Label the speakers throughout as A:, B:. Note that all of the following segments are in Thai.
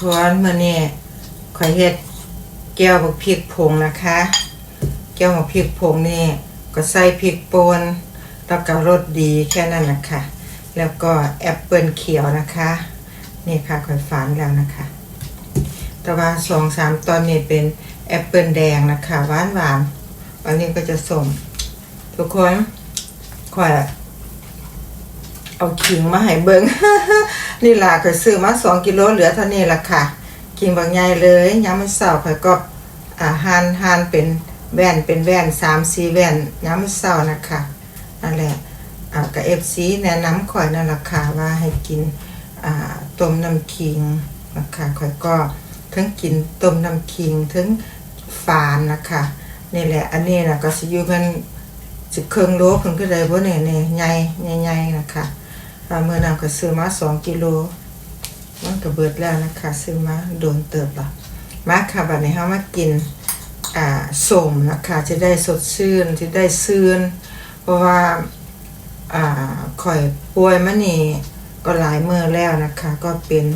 A: คนมื่อนี้ข่อยเฮ็ดแก้วบักพริกผงนะคะ แก้วบักพริกผงนี่ก็ใส่พริกป่นแล้วก็รสดีแค่นั้นนะคะ แล้วก็แอปเปิลเขียวนะคะ นี่ค่ะข่อยฝานแล้วนะคะ แต่ว่าสองสามตอนนี้เป็นแอปเปิลแดงนะคะหวานหวานวันนี้ก็จะส่งทุกคนข่อย เอาขิงมาให้เบิง นี่ล่ะก็ซื้อมาสองกิโลเหลือเท่านี้ล่ะค่ะขิงบางใหญ่เลยยามมื้อเช้าข่อยก็อ่าหั่นหั่นเป็นแว่นเป็นแว่นสามสี่แว่นยามมื้อเช้านะคะนั่นแหละอ่ากับ FC แนะนำข่อยนั่นล่ะค่ะว่าให้กินอ่าต้มน้ำขิงนะคะข่อยก็ทั้งกินต้มน้ำขิงทั้งฝานนะคะนี่แหละอันนี้นะก็สิอยู่มันสิเครื่องโลเพิ่นก็ได้บ่เนี่ยเนี่ยใหญ่ใหญ่ๆนะคะ อ่าเมื่อนำก็ซื้อมาสองกิโลมันก็เบิดแล้วนะคะซื้อมาโดนเติบละมาค่ะบัดนี้เฮามากินอ่าส้มนะคะจะได้สดชื่นจะได้ซื่นเพราะว่าอ่าข่อยป่วยมานี่ก็หลายมื้อแล้วนะคะ ก็เป็น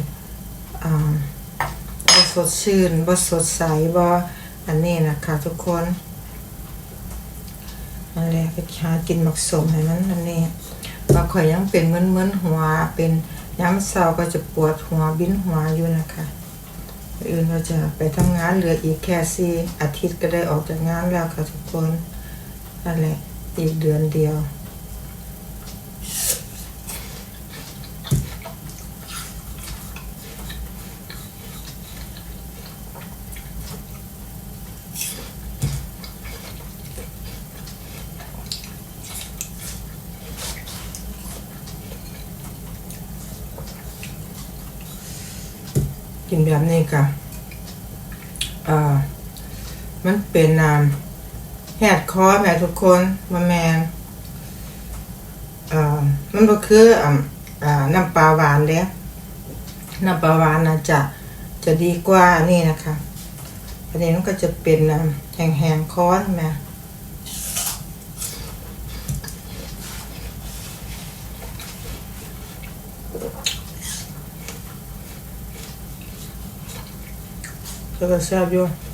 A: อ่าบ่สดชื่นบ่สดใสบ่อันนี้นะคะทุกคนนั่นแหละไปหากินหมักสมให้มันอันนี้ ว่าข่อยยังเป็นเหมือนเหมือนหัว เป็นย้ำเศร้าก็จะปวดหัวบินหัวอยู่นะคะอื่นเราจะไปทำงานเหลืออีกแค่สี่อาทิตย์ก็ได้ออกจากงานแล้วค่ะทุกคนนั่นแหละอีกเดือนเดียว กินแบบนี้ค่ะอ่ามันเป็นน้ำแหดคอแม่ทุกคนมาแมนอ่ามันก็คืออ่าน้ำปลาหวานเด้น้ำปลาหวานนะจะจะดีกว่านี่นะคะอันนี้มันก็จะเป็นน้ำแห้งๆค้อนแม่ แล้ว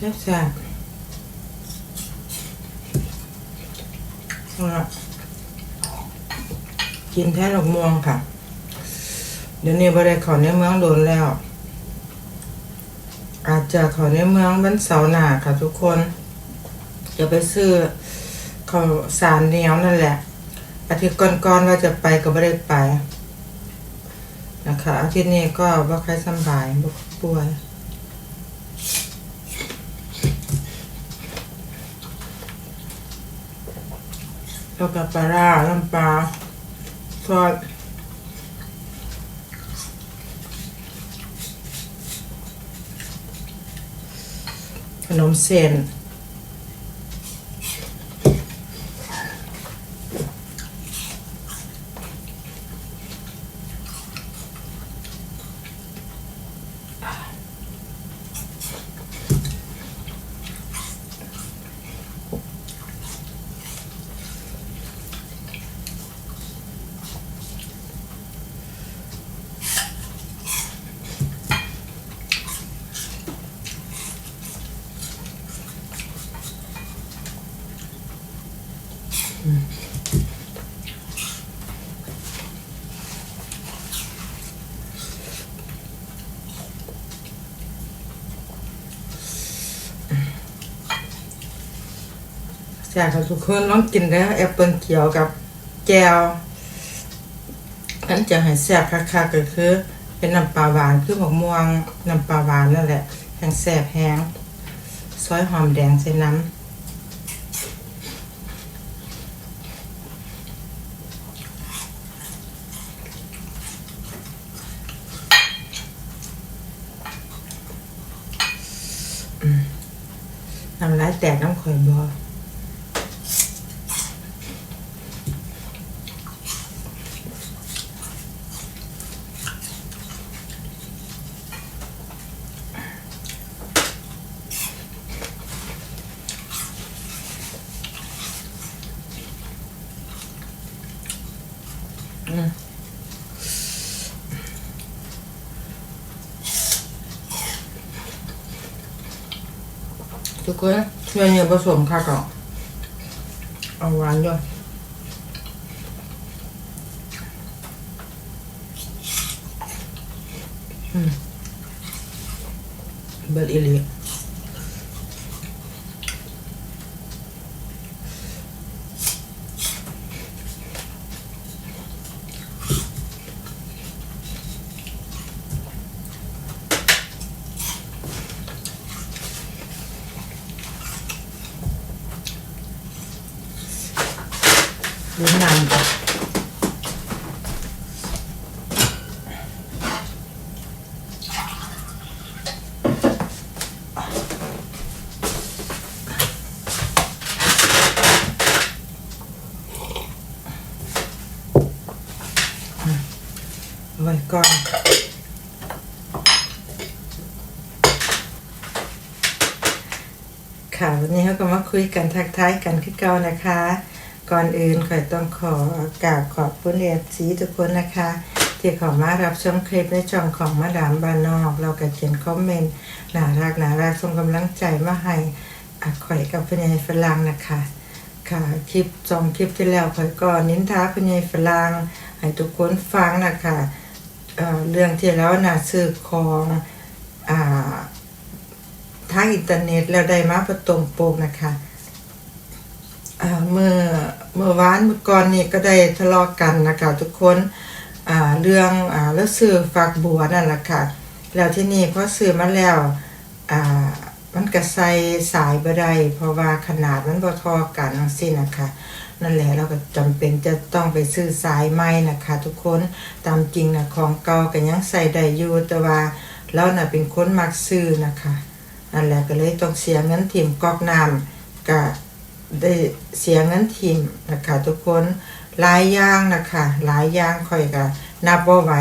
A: แซ่บแซ่บแซ่บเอาละกินแท้ดอกม่วงค่ะ เดี๋ยวนี้บ่ได้เขอในเมืองโดนแล้ว อาจจะเขอในเมืองวันเสาร์หน้าค่ะทุกคนจะไปซื้อข้าวสารเหนียวนั่นแหละ อาทิตย์ก่อนๆว่าจะไปก็ไม่ได้ไป นะคะอาทิตย์นี้ก็บ่ค่อยสบายบ่ป่วย แล้วก็ปลาร้าน้ำปลาซอดขนมเส้น แซ่บค่ะทุกคนลองกินแล้วแอปเปิลเขียวกับแก้วนั้นจะให้แซ่บคักๆก็คือ เป็นน้ำปลาหวานคือหมกม่วงน้ำปลาหวานนั่นแหละแห้งแซ่บแห้งซอยหอมแดงใส่น้ำำลายแต่น้ำข่อยบอ ทุกคนช่วยเนี่ยผสมค่ะก่อนเอาหวานด้วยอืมเบิดอีหลี เลี้ยงนานจ้ะไว้ก่อนค่ะวันนี้เราก็มาคุยกันทักทายกันคือเก่านะคะ ก่อนอื่นขอต้องขอกราบขอบคุณเอฟซีทุกคนนะคะ ที่เขอมารับชมคลิปในช่องของมาดามบานนอก เราก็เขียนคอมเมนต์น่ารักน่ารักส่งกำลังใจมาให้อะข่อยกับพญายฝรั่งนะคะ ค่ะคลิปสองคลิปที่แล้วข่อยก็นินทาพญายฝรั่งให้ทุกคนฟังนะคะเอ่อเรื่องที่แล้วน่ะซื้อของอ่าทางอินเทอร์เน็ตแล้วได้มาประตรงโปกนะคะ เมื่อเมื่อวานเมื่อก่อนนี่ก็ได้ทะเลาะกันนะคะทุกคนเรื่องอ่าแล้วซื้อฝักบัวนั่นแหละค่ะ แล้วที่นี่พอซื้อมาแล้วมันก็ใสสายบ่ได้เพราะว่าขนาดมันบ่ทอกันทั้งสิ้นนะคะนั่นแหละเราก็จำเป็นจะต้องไปซื้อสายใหม่นะคะทุกคนตามจริงนะของเก่าก็ยังใส่ได้อยู่แต่ว่าเราน่ะเป็นคนมักซื้อนะคะนั่นแหละก็เลยต้องเสียเงินทีมกอกน้ำก็ ได้เสียเงินทีมนะคะทุกคนหลายอย่างนะคะหลายอย่างคอยก็นับว่าไหว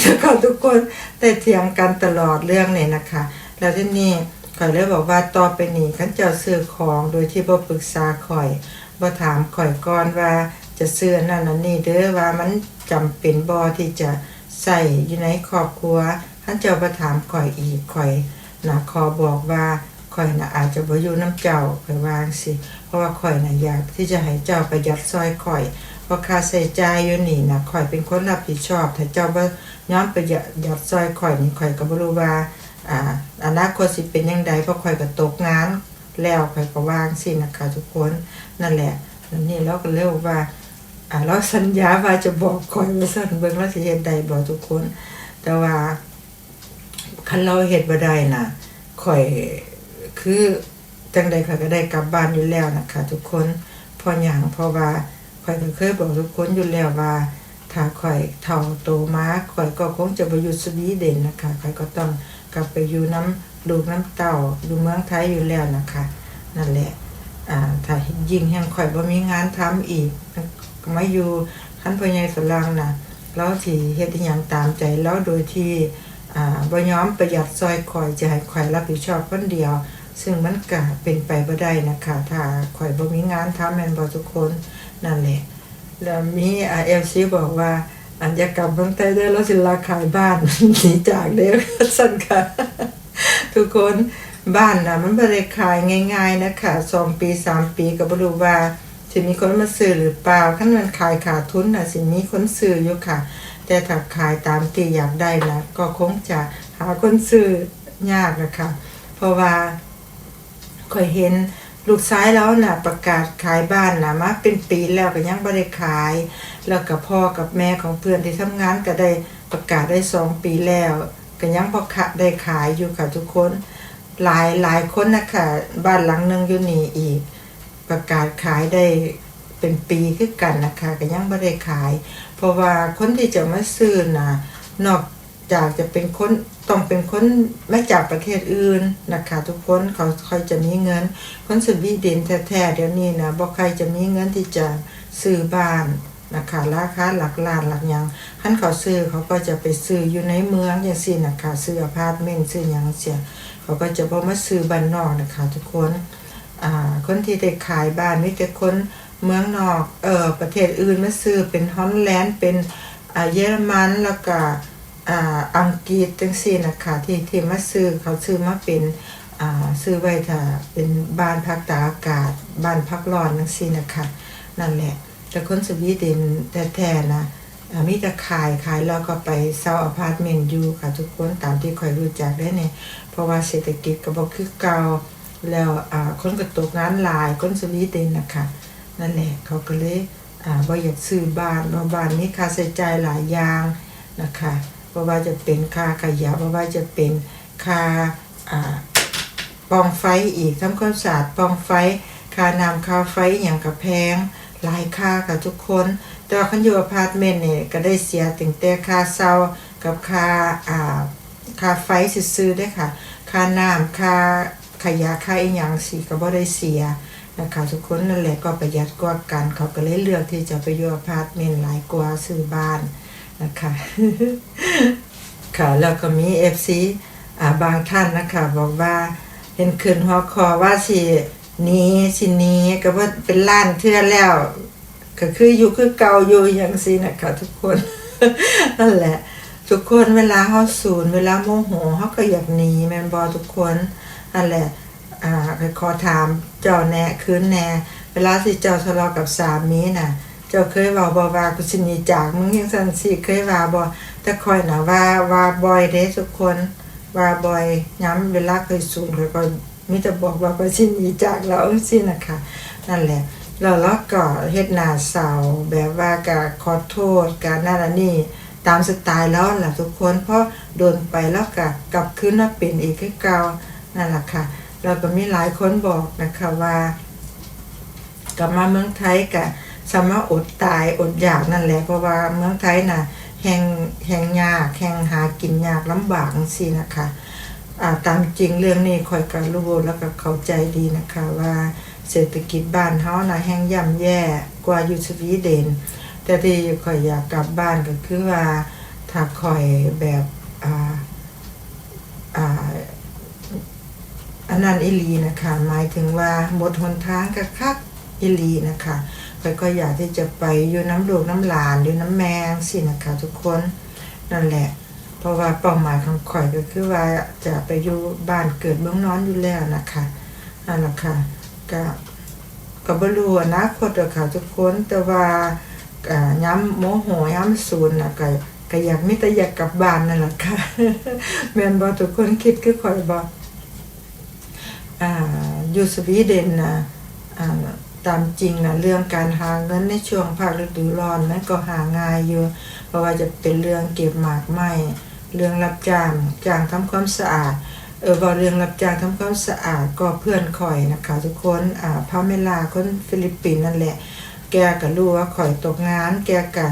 A: แล้วก็ทุกคนได้เถียงกันตลอดเรื่องนี้นะคะ แล้วที่นี่ข่อยเลยบอกว่าต่อไปนี้ขันเจ้าซื้อของโดยที่บ่ปรึกษาข่อยบ่ถามข่อยก่อนว่าจะซื้ออันนั่นนนี้เด้อว่ามันจำเป็นบ่ที่จะใส่อยู่ในครอบครัวขันเจ้าบ่ถามข่อยอีกข่อยนะขอบอกว่าข่อยนะอาจจะบ่อยู่น้ำเจ้าข่อยวางสิ ราะว่าข่อยนะอยากที่จะให้เจ้าประหยัดซอยข่อยเพราะค่าใช้จ่ายอยู่นี่นะข่อยเป็นคนรับผิดชอบ ถ้าเจ้าบ่ย้อมประหยัดซอยข่อยนี่ข่อยก็บ่รู้ว่าอ่าอนาคตสิเป็นยังไงเพราะข่อยก็ตกงานแล้วข่อยก็วางสินะคะทุกคนนั่นแหละแล้วนี่เราก็เรียกว่าอ่าเราสัญญาว่าจะบอกข่อยว่าซั่นเบิ่งเราสิเฮ็ดได้บ่ทุกคน แต่ว่าคันเราเฮ็ดบ่ได้น่ะข่อยคือ จังใดข่อยก็ได้กลับบ้านอยู่แล้วนะคะทุกคนพอหยังเพราะว่าข่อยก็เคยบอกทุกคนอยู่แล้วว่าถ้าข่อยเฒ่าโตมาข่อยก็คงจะไปอยู่สวีเดนนะคะข่อยก็ต้องกลับไปอยู่น้ำลูกน้ำเต้าอยู่เมืองไทยอยู่แล้วนะคะนั่นแหละอ่าถ้ายิ่งแห่งข่อยบ่มีงานทำอีกมาอยู่คันพ่อใหญ่ฝรั่งน่ะเราสิเฮ็ดอิหยังตามใจเราโดยที่อ่าบ่ยอมประหยัดซอยข่อยจะให้ข่อยรับผิดชอบคนเดียว ซึ่งมันก็เป็นไปบ่ได้นะคะถ้าข่อยบ่มีงานทำแม่นบ่ทุกคนนั่นแหละแล้วมีอ่า FC บอกว่าอันยากกลับเมืองไทยได้แล้วสิลาขายบ้านหนีจากเด้อสั่นค่ะ ทุกคนบ้านน่ะมันบ่ได้ขายง่าย ๆนะคะสองปีสามปีก็บ่รู้ว่าสิมีคนมาซื้อหรือเปล่าคันมันขายขาดทุนน่ะสิมีคนซื้ออยู่ค่ะ แต่ถ้าขายตามที่อยากได้นะก็คงจะหาคนซื้อยากนะคะเพราะว่า ค่อยเห็นลูกซ้ายแล้วน่ะประกาศขายบ้านน่ะมาเป็นปีแล้วก็ยังบ่ได้ขาย แล้วกับพ่อกับแม่ของเพื่อนที่ทำงานก็ได้ประกาศได้สองปีแล้วก็ยังพอขะได้ขายอยู่ค่ะทุกคน หลายหลายคนนะคะบ้านหลังหนึงอยู่นี่อีก ประกาศขายได้เป็นปีคือกันนะคะก็ยังไม่ได้ขาย เพราะว่าคนที่จะมาซื้อน่ะนอก จากจะเป็นคนต้องเป็นคนม่จากประเทศอื่นนะคะทุกคนเขาค่อยจะมีเงิน คนสวีเดนแท้ๆเดี๋ยวนี้นะบอกใครจะมีเงินที่จะซื้อบ้านนะคะราคาหลักล้านหลักยังขั้นเขาซื้อเขาก็จะไปซื้ออยู่ในเมืองอย่างสินะคะซื้ออพาร์ตเมนต์ซื้อหยังเสียเขาก็จะบอมาซื้อบ้านนอกนะคะ ทุกคนอ่าคนที่ได้ขายบ้านมีแต่คนเมืองนอกเออประเทศอื่นมาซื้อเป็นฮอลแลนด์เป็นเยอรมันแล้วก็ อ่าอังกฤษจังซี่นะคะที่ที่มาซื้อเขาซื้อมาเป็นอ่าซื้อไว้ถ้าเป็นบ้านพักตากอากาศ บ้านพักร้อนจังซี่นะคะนั่นแหละ แต่คนสวีเดนแท้ๆนะอ่ามีแต่ขายขายแล้วก็ไปเช่าอพาร์ตเมนต์อยู่ค่ะทุกคนตามที่คอยรู้จักได้เนี่ยเพราะว่าเศรษฐกิจก็บอกคือเก่าแล้วอ่าคนก็ตกงานหลายคนสวีเดนนะคะนั่นแหละเขาก็เลยอ่าบ่อยากซื้อบ้านเพราะบ้านนี้ค่าใช้จ่ายหลายอย่างนะคะ เพราะว่าจะเป็นค่าขยะเพราะว่าจะเป็นค่าปองไฟอีกทำความสะอาดปองไฟค่าน้ำค่าไฟอย่างกับแพงหลายค่าค่ะทุกคนแต่ว่าคันอยู่อพาร์ตเมนต์เนี่ยก็ได้เสียถึงแต่ค่าเช่ากับค่าอ่าค่าไฟซื้อๆได้ค่ะ ค่าน้ำค่าขยะค่าอีหยังสิก็บ่ได้เสียนะคะทุกคนนั่นแหละก็ประหยัดกว่ากันเขาก็เลยเลือกที่จะไปอยู่อพาร์ตเมนต์หลายกว่าซื้อบ้าน นะคะ ค่ะแล้วก็มี FC อ่าบางท่านนะคะ บอกว่าเห็นคืนหัวคอว่าสินี้สินี้ก็ว่าเป็นล้านเทื่อแล้ว ก็คืออยู่คือเก่าอยู่อย่างสินะคะทุกคนนั่นแหละ ทุกคนเวลาเฮาสูนเวลาโมโหเฮาก็อยากหนีแมนบ่ทุกคนนั่นแหละอ่าขอถามเจ้าแน่คืนแน่ เวลาที่เจ้าทะเลาะกับสามีน่ะ เจ้าเคยว้าบ่ว่ากูสิหนีจากมึงจังซั่นสิเคยว่าบ่แต่คอยน่ะว่าว่าบ่อยเด้ทุกคนว่าบ่อยย้ำเวลาเคยสูนแล้วก็มีแต่บอกว่ากูสิหนีจากเราจังซี่นะคะนั่นแหละแล้วเราก็เฮ็ดหน้าเศร้าแบบว่าก็ขอโทษกันนั่นนนี้ตามสไตล์แล้วล่ะทุกคนเพราะโดนไปแล้วก็กลับคืนมาเป็นอีกคือเก่านั่นแหละค่ะเราก็มีหลายคนบอกนะคะว่ากลับมาเมืองไทยกะ สามารถอดตายอดอยากนั่นแหละเพราะว่าเมืองไทยน่ะแห่งแห่งยากแห่งหากินยากลำบากสินะคะอ่าตามจริงเรื่องนี้คอยก็รู้แล้วก็เข้าใจดีนะคะว่าเศรษฐกิจบ้านเฮาน่ะแห่งย่ำแย่กว่าอยู่สวีเดน แต่ที่ข่อยอยากกลับบ้านก็คือว่าถ้าข่อยแบบอ่าอ่าอันนั้นอิลีนะคะ หมายถึงว่าหมดหนทางกับคักอิลีนะคะ ข่อยก็อยากที่จะไปอยู่น้ำลูกน้ำหลานอยู่น้ำแมงสินะคะทุกคนนั่นแหละ เพราะว่าเป้าหมายของข่อยก็คือว่าจะไปอยู่บ้านเกิดเมืองนอนอยู่แล้วนะคะนั่นแหละค่ะก็ก็บ่รู้อนาคตอค่ะทุกคนแต่ว่าอ่าย้ำโมโหย้ำศูนย์นะก็ก็อยากมิแต่อยากกลับบ้านนั่นแหละค่ะแมนบ่ทุกคนคิดคือข่อยบอ่าอยู่สวีเดนนะอ่า ตามจริงนะเรื่องการหาเงินในช่วงภาคฤดูร้อนนั้นก็หาง่ายอยู่เพราะว่าจะเป็นเรื่องเก็บหมากไม้เรื่องรับจ้างจ้างทำความสะอาดเออว่าเรื่องรับจ้างทำความสะอาดก็เพื่อนข่อยนะคะทุกคนอ่าพาเมลาคนฟิลิปปินส์นั่นแหละ แกก็รู้ว่าข่อยตกงาน แกก็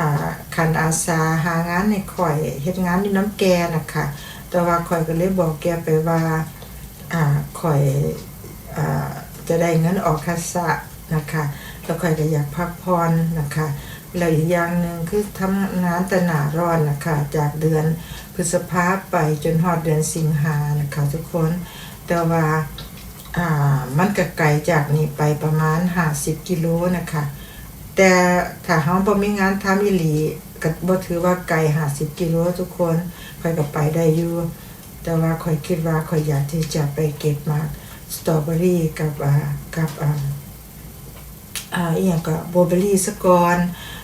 A: อ่าขันอาสาหางานในข่อยเฮ็ดงานอยู่น้ำแกนะคะแต่ว่าข่อยก็เลยบอกแกไปว่าอ่าข่อยอ่า จะได้เงินออกคาสะนะคะแล้วข่อยก็อยากพักผ่อนนะคะแล้วอีกอย่างหนึ่งคือทำงานแต่หนาร้อนนะคะจากเดือนพฤษภาไปจนฮอดเดือนสิงหานะคะทุกคนแต่ว่าอ่ามันก็ไกลจากนี่ไปประมาณ 50 กิโลนะคะ แต่ถ้าเฮาบ่มีงานทำอีหลีก็บ่ถือว่าไกล50กิโลทุกคนค่อยก็ไปได้อยู่แต่ว่าค่อยคิดว่าค่อยอยากที่จะไปเก็บมาก สตรอเบอรี่กับอ่ากับอ่าอ่าอีหยังก็บลูเบอรี่ซะกอน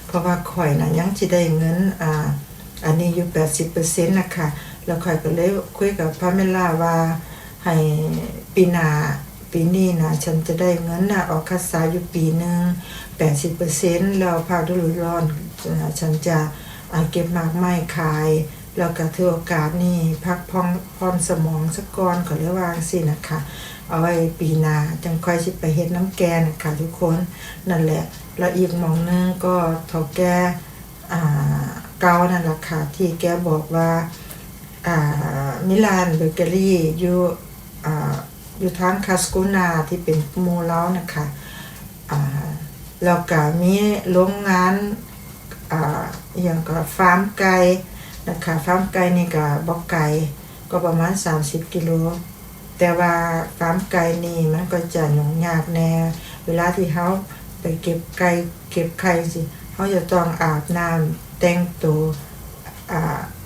A: เพราะว่าข่อยน่ะยังสิได้เงินอ่าอันนี้อยู่ 80%นะคะแล้วข่อยก็เลยคุยกับพาเมล่าว่าให้ปีหนาปีนี้นะฉันจะได้เงินนะออกค่าสายอยู่ปีหนึ่งแปดสิบเปอร์เซ็นต์แล้วภาคฤดูร้อนฉันจะเก็บมากไม้ขาย แล้วก็ถือโอกาสนี่พักพองพรสมองสักก่อนก็เรียกว่าสินะคะ เอาไว้ปีหนาจังค่อยสิไปเฮ็ดน้ำแกงนะคะทุกคนนั่นแหละแล้วอีกมองหนึงก็เฒ่าแก่อ่าเกานั่นแหละค่ะที่แกบอกว่าอ่ามิลานเบเกอรี่อยู่อ่าอยู่ทางคาสโกนาที่เป็นหมูเล้านะคะอ่าแล้วก็มีโรงงานอ่าอย่างก็ฟาร์มไก่ นะคะฟาร์มไก่นี่ก็บ่ไก่ก็ประมาณ 30 กิโล แต่ว่าฟาร์มไก่นี่มันก็จะยุ่งยากแน่ เวลาที่เขาไปเก็บไก่เก็บไข่สิเขาจะต้องอาบน้ำแต่งตัว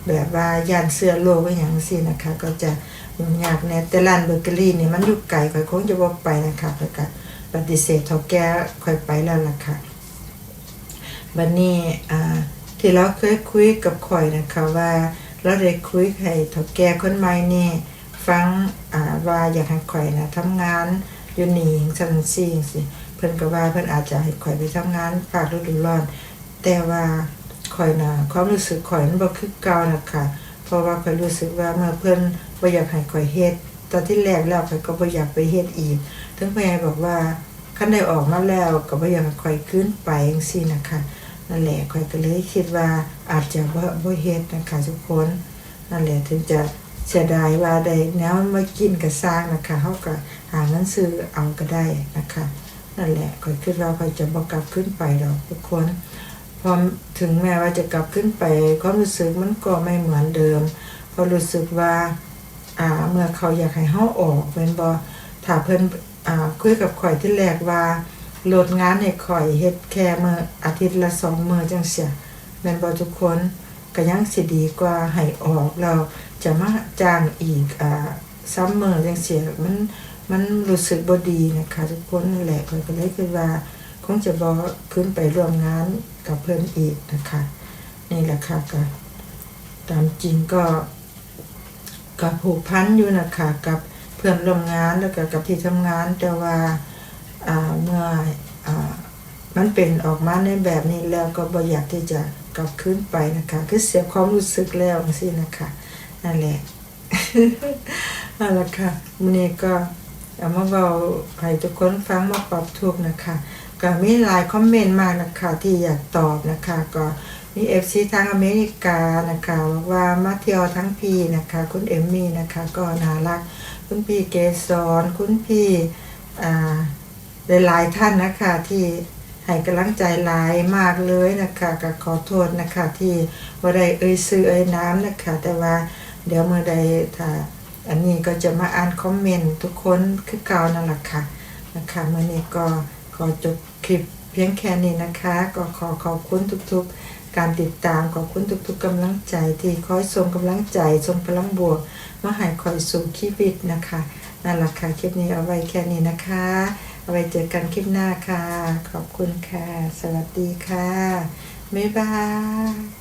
A: แบบว่าย่านเสื้อโลกไว้อย่างสินะคะ ก็จะยุ่งยากแน่ แต่ร้านเบเกอรี่นี่มันอยู่ไกลข่อยคงจะบ่ไปนะคะข่อยก็ปฏิเสธเท่าแก่ข่อยไปแล้วล่ะค่ะบัดนนี้อ่า ที่เราเคยคุยกับข่อยนะคะว่าเราได้คุยให้เฒ่าแก่คนใหม่นี่ฟังอ่าว่าอยากให้ข่อยนะทำงานอยู่นี่จังซี่จังซี่เพิ่นก็ว่าเพิ่นอาจจะให้ข่อยไปทำงานภาคฤดูร้อน แต่ว่าข่อยน่ะความรู้สึกข่อยมันบ่คือเก่านะคะเพราะว่าข่อยรู้สึกว่าเมื่อเพิ่นบ่อยากให้ข่อยเฮ็ดตอนที่แรกแล้วข่อยก็บ่อยากไปเฮ็ดอีกถึงพ่อใหญ่บอกว่าคันได้ออกมาแล้วก็บ่อยากให้ข่อยขึ้นไปจังซี่นะคะ นั่นแหละข่อยก็เลยคิดว่าอาจจะบ่าบ่เฮ็ดนะคะทุกคนนั่นแหละถึงจะเสียดายว่าได้แนวมากินก็สร้างนะคะเฮาก็หาเงินซื้อเอาก็ได้นะคะนั่นแหละข่อยคิดว่าข่อยจะบ่กลับขึ้นไปดอกทุกคนพอถึงแม้ว่าจะกลับขึ้นไปความรู้สึกมันก็ไม่เหมือนเดิมเพราะรู้สึกว่าอ่าเมื่อเขาอยากให้เฮาออกเป็นบ่ถ้าเพิ่นอ่าคุยกับข่อยที่แรกว่า โหลดงานให้ข่อยเฮ็ดแค่มื้ออาทิตย์ละสองมือจังซี่แม่นบ่ทุกคนก็ยังสิดีกว่าให้ออกแล้วจะมาจ้างอีกอ่าซ้ำมื้อจังซี่มันมันรู้สึกบ่ดีนะคะทุกคนนั่นแหละข่อยก็เลยคิดว่า คงจะบ่ขึ้นไปร่วมงานกับเพิ่นอีกนะคะนี่แหละค่ะก็ตามจริงก็กับผูกพันอยู่นะคะกับเพื่อนร่วมงานแล้วก็กับที่ทำงานแต่ว่า เมื่อมันเป็นออกมาในแบบนี้แล้วก็บ่อยากที่จะกลับคืนไปนะคะ คือเสียความรู้สึกแล้วสินะคะนั่นแหละนั่นแหละค่ะมื้อนี้ก็เอามาเว้าให้ทุกคนฟังมาปรับทุกนะคะก็มีหลายคอมเมนต์มากนะคะที่อยากตอบนะคะก็มีเอฟซีทางอเมริกานะคะบอกว่ามาเที่ยวทั้งพี่นะคะ คุณเอมมี่นะคะ ก็น่ารัก คุณพี่เกสรคุณพี่อ่า หลายๆท่านนะคะที่ให้กำลังใจหลายมากเลยนะคะก็ขอโทษนะคะที่ว่าได้เอ่ยซื้อเอ่ยน้ำนะคะ แต่ว่าเดี๋ยวเมื่อใดถ้าอันนี้ก็จะมาอ่านคอมเมนต์ทุกคนคือเก่านั่นแหละค่ะนะคะเมื่อนี้ก็ขอจบคลิปเพียงแค่นี้นะคะ ก็ขอขอบคุณทุกๆ การติดตามขอบคุณทุกๆกำลังใจที่คอยส่งกำลังใจส่งพลังบวกมาให้คอยสู่ชีวิตนะคะนั่นแหละค่ะคลิปนี้เอาไว้แค่นี้นะคะ ไว้เจอกันคลิปหน้าค่ะ ขอบคุณค่ะ สวัสดีค่ะ บ๊ายบาย